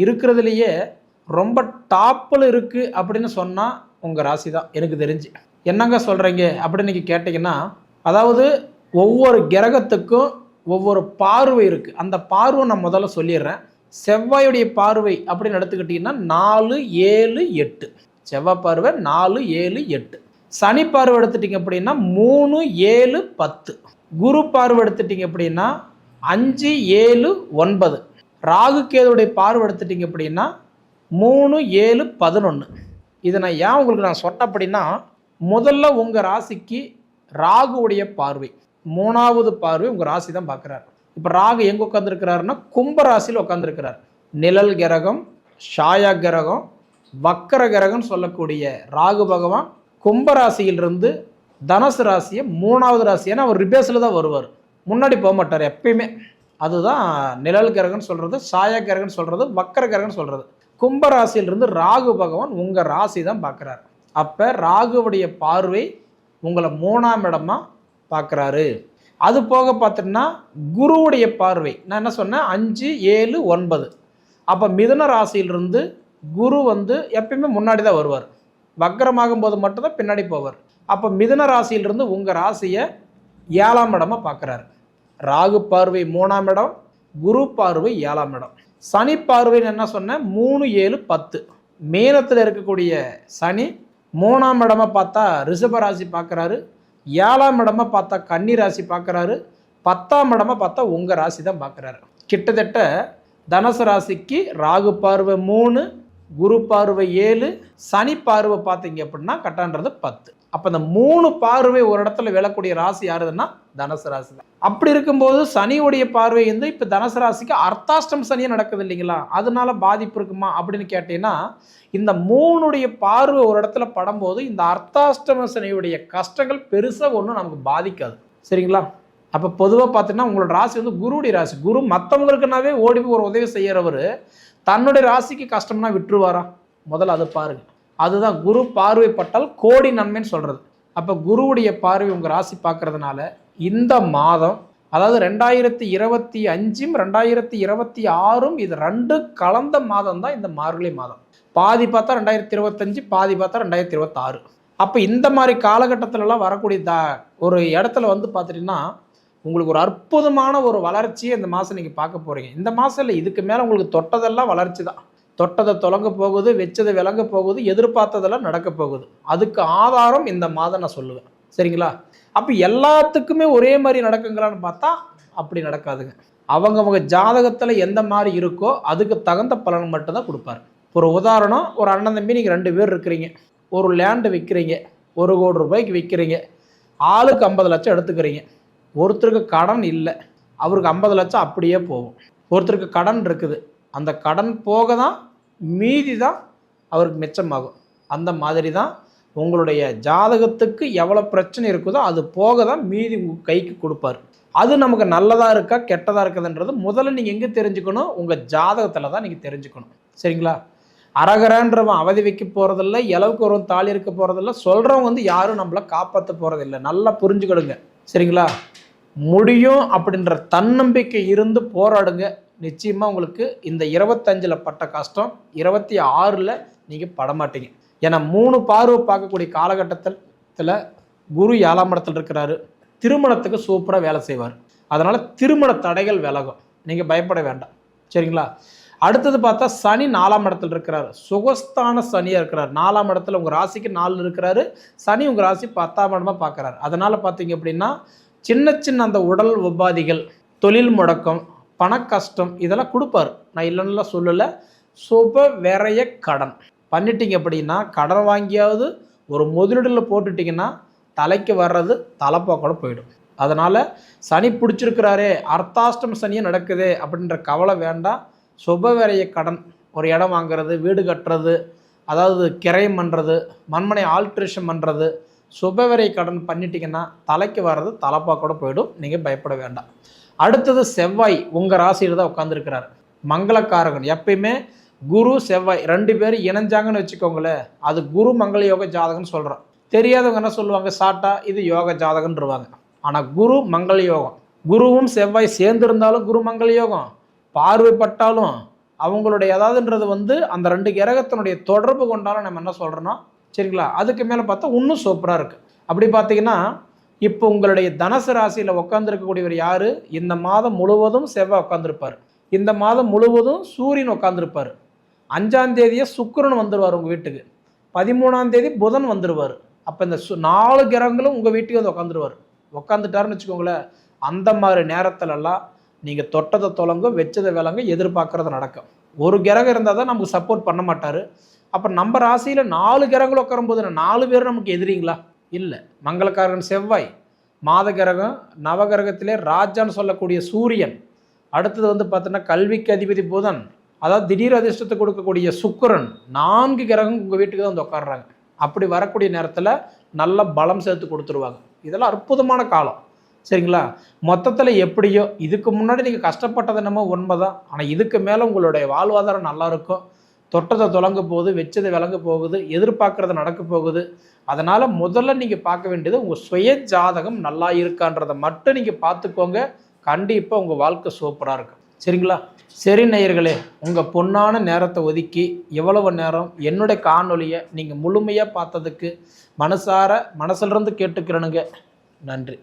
இருக்கிறதுலையே ரொம்ப டாப்பில் இருக்குது அப்படின்னு சொன்னால் உங்கள் ராசி தான் எனக்கு தெரிஞ்சு. என்னங்க சொல்கிறீங்க அப்படின்னு நீங்கள் கேட்டிங்கன்னா அதாவது ஒவ்வொரு கிரகத்துக்கும் ஒவ்வொரு பார்வை இருக்குது அந்த பார்வை நான் முதல்ல சொல்லிடுறேன். செவ்வாயுடைய பார்வை அப்படின்னு எடுத்துக்கிட்டிங்கன்னா நாலு ஏழு எட்டு. செவ்வாய் பார்வை நாலு ஏழு எட்டு. சனி பார்வை எடுத்துட்டிங்க அப்படின்னா மூணு ஏழு பத்து. குரு பார்வை எடுத்துட்டிங்க அப்படின்னா அஞ்சு ஏழு ஒன்பது. ராகு கேதுடைய பார்வை எடுத்துட்டிங்க அப்படின்னா மூணு ஏழு பதினொன்று இதை நான் ஏன் உங்களுக்கு நான் சொன்னேன் அப்படின்னா முதல்ல உங்கள் ராசிக்கு ராகுவுடைய பார்வை. மூணாவது பார்வை உங்கள் ராசி தான் பார்க்குறாரு. இப்போ ராகு எங்கே உட்காந்துருக்கிறாருன்னா கும்ப ராசியில் உட்காந்துருக்கிறார் நிழல் கிரகம் ஷாயா கிரகம் வக்கர கிரகம்னு சொல்லக்கூடிய ராகு பகவான் கும்ப ராசியிலிருந்து தனுசு ராசியை மூணாவது ராசி ஏன்னா அவர் ரிபேஸில் தான் வருவார். முன்னாடி போக மாட்டார் எப்பயுமே. அதுதான் நிழல் கிரகம்னு சொல்கிறது சாய கிரகம்னு சொல்கிறது வக்கர கிரகம்னு சொல்கிறது கும்ப ராசியிலிருந்து ராகு பகவான் உங்கள் ராசி தான் பார்க்குறாரு. அப்போ ராகுவுடைய பார்வை உங்களை மூணாம் இடமா பார்க்குறாரு. அது போக பார்த்தீங்கன்னா குருவுடைய பார்வை. நான் என்ன சொன்னேன்? அஞ்சு ஏழு ஒன்பது. அப்போ மிதுன ராசியிலிருந்து குரு வந்து எப்பயுமே முன்னாடி தான் வருவார். வக்கரமாகும் போது மட்டும்தான் பின்னாடி போவார். அப்போ மிதுன ராசியிலிருந்து உங்கள் ராசியை ஏழாம் இடமாக பார்க்குறாரு. ராகு பார்வை மூணாம் இடம் குரு பார்வை ஏழாம் இடம். சனி பார்வைன்னு என்ன சொன்னேன் மூணு ஏழு பத்து. மீனத்தில் இருக்கக்கூடிய சனி மூணாம் இடமா பார்த்தா ரிஷப ராசி பார்க்குறாரு. ஏழாம் இடமா பார்த்தா கன்னி ராசி பார்க்குறாரு. பத்தாம் இடமா பார்த்தா உங்கள் ராசி தான் பார்க்குறாரு. கிட்டத்தட்ட தனுசு ராசிக்கு ராகு பார்வை மூணு குரு பார்வை ஏழு சனி பார்வை பார்த்தீங்க அப்படின்னா கட்டான்றது பத்து. அப்போ இந்த மூணு பார்வை ஒரு இடத்துல விழக்கூடிய ராசி யாருதுன்னா தனுசு ராசி தான். அப்படி இருக்கும்போது சனியுடைய பார்வை வந்து இப்போ தனுசு ராசிக்கு அர்த்தாஷ்டம் சனியாக நடக்குது இல்லைங்களா? அதனால பாதிப்பு இருக்குமா அப்படின்னு கேட்டீங்கன்னா இந்த மூணுடைய பார்வை ஒரு இடத்துல படும்போது இந்த அர்த்தாஷ்டம சனியுடைய கஷ்டங்கள் பெருசாக ஒன்றும் நமக்கு பாதிக்காது. சரிங்களா? அப்போ பொதுவாக பார்த்தீங்கன்னா உங்களோட ராசி வந்து குருடைய ராசி. குரு மற்றவங்களுக்குனாவே ஓடி போய் ஒரு உதவி செய்கிறவர் தன்னுடைய ராசிக்கு கஷ்டம்னா விட்டுருவாரா? முதல்ல அதை பாருங்கள் அதுதான் குரு பார்வைப்பட்டால் கோடி நன்மைன்னு சொல்கிறது அப்போ குருவுடைய பார்வை உங்கள் ராசி பார்க்கறதுனால இந்த மாதம் அதாவது ரெண்டாயிரத்தி இருபத்தி அஞ்சும் ரெண்டாயிரத்தி இருபத்தி ஆறும் இது ரெண்டு கலந்த மாதம் தான் இந்த மார்கழி மாதம். பாதி பார்த்தா ரெண்டாயிரத்தி இருபத்தஞ்சு பாதி பார்த்தா ரெண்டாயிரத்தி இருபத்தாறு. அப்போ இந்த மாதிரி காலகட்டத்திலலாம் வரக்கூடிய த ஒரு இடத்துல வந்து பார்த்துட்டிங்கன்னா உங்களுக்கு ஒரு அற்புதமான ஒரு வளர்ச்சியை இந்த மாதம் நீங்கள் பார்க்க போகிறீங்க இந்த மாதம் இல்லை இதுக்கு மேலே உங்களுக்கு தொட்டதெல்லாம் வளர்ச்சி தான். தொட்டதை தொலங்க போகுது வச்சதை விளங்க போகுது எதிர்பார்த்ததெல்லாம் நடக்க போகுது. அதுக்கு ஆதாரம் இந்த மாதம் நான் சொல்லுவேன். சரிங்களா? அப்போ எல்லாத்துக்குமே ஒரே மாதிரி நடக்குங்களான்னு பார்த்தா அப்படி நடக்காதுங்க. அவங்கவங்க ஜாதகத்தில் எந்த மாதிரி இருக்கோ அதுக்கு தகுந்த பலன் மட்டும்தான் கொடுப்பாரு. ஒரு உதாரணம் ஒரு அண்ணன் தம்பி நீங்கள் ரெண்டு பேர் இருக்கிறீங்க. ஒரு லேண்டு விற்கிறீங்க ஒரு கோடி ரூபாய்க்கு விற்கிறீங்க ஆளுக்கு ஐம்பது லட்சம் எடுத்துக்கிறீங்க. ஒருத்தருக்கு கடன் இல்லை. அவருக்கு ஐம்பது லட்சம் அப்படியே போகும். ஒருத்தருக்கு கடன் இருக்குது. அந்த கடன் போக தான் மீதி தான் அவருக்கு மிச்சமாகும். அந்த மாதிரி தான் உங்களுடைய ஜாதகத்துக்கு எவ்வளோ பிரச்சனை இருக்குதோ அது போக தான் மீதி உங்கள் கைக்கு கொடுப்பாரு. அது நமக்கு நல்லதாக இருக்கா கெட்டதாக இருக்குதுன்றது முதல்ல நீங்கள் எங்கே தெரிஞ்சுக்கணும்? உங்கள் ஜாதகத்தில் தான் நீங்கள் தெரிஞ்சுக்கணும். சரிங்களா? அரகரன்றவன் அவதி வைக்க போகிறதில்ல இளவுக்கு ஒரு தாலி இருக்க போகிறதில்ல சொல்கிறவங்க வந்து யாரும் நம்மளை காப்பாற்ற போகிறதில்ல நல்லா புரிஞ்சுக்கிடுங்க. சரிங்களா? முடியும் அப்படின்ற தன்னம்பிக்கை இருந்து போராடுங்க. நிச்சயமாக உங்களுக்கு இந்த இருபத்தஞ்சில் பட்ட கஷ்டம் இருபத்தி ஆறில் நீங்கள் படமாட்டீங்க. ஏன்னா மூணு பார்வை பார்க்கக்கூடிய காலகட்டத்தில் குரு ஏழாம் இடத்துல இருக்கிறாரு. திருமணத்துக்கு சூப்பராக வேலை செய்வார். அதனால் திருமண தடைகள் விலகும். நீங்கள் பயப்பட வேண்டாம். சரிங்களா? அடுத்தது பார்த்தா சனி நாலாம் இடத்துல இருக்கிறாரு. சுகஸ்தான சனியாக இருக்கிறார். நாலாம் இடத்துல உங்கள் ராசிக்கு நாலு இருக்கிறாரு. சனி உங்கள் ராசி பத்தாம் இடமா பார்க்குறாரு. அதனால் பார்த்தீங்க அப்படின்னா சின்ன சின்ன அந்த உடல் உபாதிகள் தொழில் முடக்கம் பண கஷ்டம் இதெல்லாம் கொடுப்பாரு. நான் இல்லைன்னா சொல்லலை. சுப விரைய கடன். பண்ணிட்டீங்க அப்படின்னா கடன் வாங்கியாவது ஒரு முதலீடில் போட்டுட்டிங்கன்னா தலைக்கு வர்றது தலைப்போக்கோட போயிடும். அதனால் சனி பிடிச்சிருக்கிறாரே அர்த்தாஷ்டம் சனியே நடக்குது அப்படின்ற கவலை வேண்டாம். சுப விரைய கடன் ஒரு இடம் வாங்குறது வீடு கட்டுறது அதாவது கிரயம் பண்ணுறது மண்மனை ஆல்ட்ரேஷன் பண்ணுறது சுபவிரை கடன் பண்ணிட்டீங்கன்னா தலைக்கு வர்றது தலைப்பாக்கோட போயிடும். நீங்கள் பயப்பட வேண்டாம். அடுத்தது செவ்வாய் உங்கள் ராசியில் தான் உட்காந்துருக்கிறார் மங்களக்காரகன். எப்பயுமே குரு செவ்வாய் ரெண்டு பேரும் இணைஞ்சாங்கன்னு வச்சுக்கோங்களேன் அது குரு மங்கள யோக ஜாதகம்னு சொல்கிறோம் தெரியாதவங்க என்ன சொல்லுவாங்க? சாட்டா இது யோக ஜாதகன்றுவாங்க. ஆனால் குரு மங்கள யோகம். குருவும் செவ்வாய் சேர்ந்திருந்தாலும் குரு மங்கள யோகம். பார்வைப்பட்டாலும் அவங்களுடைய ஏதாவதுன்றது வந்து அந்த ரெண்டு கிரகத்தினுடைய தொடர்பு கொண்டாலும் நம்ம என்ன சொல்கிறோன்னா சரிங்களா? அதுக்கு மேலே பார்த்தா இன்னும் சூப்பராக இருக்குது அப்படி பார்த்தீங்கன்னா இப்போ உங்களுடைய தனுசு ராசியில் உட்காந்துருக்கக்கூடியவர் யார்? இந்த மாதம் முழுவதும் செவ்வாய் உட்காந்துருப்பார் இந்த மாதம் முழுவதும் சூரியன் உட்காந்துருப்பார் அஞ்சாம் தேதியே சுக்கரன் வந்துடுவார் உங்கள் வீட்டுக்கு. பதிமூணாம் தேதி புதன் வந்துடுவார் அப்போ இந்த சு நாலு கிரகங்களும் உங்கள் வீட்டுக்கு வந்து உட்காந்துருவார் உட்காந்துட்டாருன்னு வச்சுக்கோங்களேன் அந்த மாதிரி நேரத்துலலாம் நீங்கள் தொட்டதை தொலங்க வச்சதை விலங்க எதிர்பார்க்கறது நடக்கும். ஒரு கிரகம் இருந்தால் தான் நமக்கு சப்போர்ட் பண்ண மாட்டார். அப்போ நம்ம ராசியில் நாலு கிரகங்கள் உட்காரும்போது நாலு பேர் நமக்கு எதிரிங்களா? இல்லை. மங்களக்காரகன் செவ்வாய். மாத கிரகம் நவகிரகத்திலே ராஜான்னு சொல்லக்கூடிய சூரியன். அடுத்தது வந்து பார்த்தோன்னா கல்விக்கு அதிபதி புதன். அதாவது திடீர் அதிர்ஷ்டத்தை கொடுக்கக்கூடிய சுக்கிரன். நான்கு கிரகம் உங்கள் வீட்டுக்கு தான் வந்து உட்காடுறாங்க அப்படி வரக்கூடிய நேரத்தில் நல்ல பலம் சேர்த்து கொடுத்துருவாங்க. இதெல்லாம் அற்புதமான காலம். சரிங்களா? மொத்தத்தில் எப்படியோ இதுக்கு முன்னாடி நீங்கள் கஷ்டப்பட்டது என்னமோ உண்மை தான் ஆனால் இதுக்கு மேலே உங்களுடைய வாழ்வாதாரம் நல்லா இருக்கும். தொட்டதை தொலங்க போகுது வச்சதை விளங்க போகுது எதிர்பார்க்கறது நடக்க போகுது. அதனால் முதல்ல நீங்கள் பார்க்க வேண்டியது உங்கள் சுய ஜாதகம் நல்லா இருக்கான்றதை மட்டும் நீங்கள் பார்த்துக்கோங்க. கண்டிப்பாக உங்கள் வாழ்க்கை சூப்பராக இருக்கும். சரிங்களா? சரி நேயர்களே உங்கள் பொன்னான நேரத்தை ஒதுக்கி எவ்வளவு நேரம் என்னுடைய காணொலியை நீங்கள் முழுமையாக பார்த்ததுக்கு மனசார மனசிலிருந்து கேட்டுக்கிறனுங்க. நன்றி.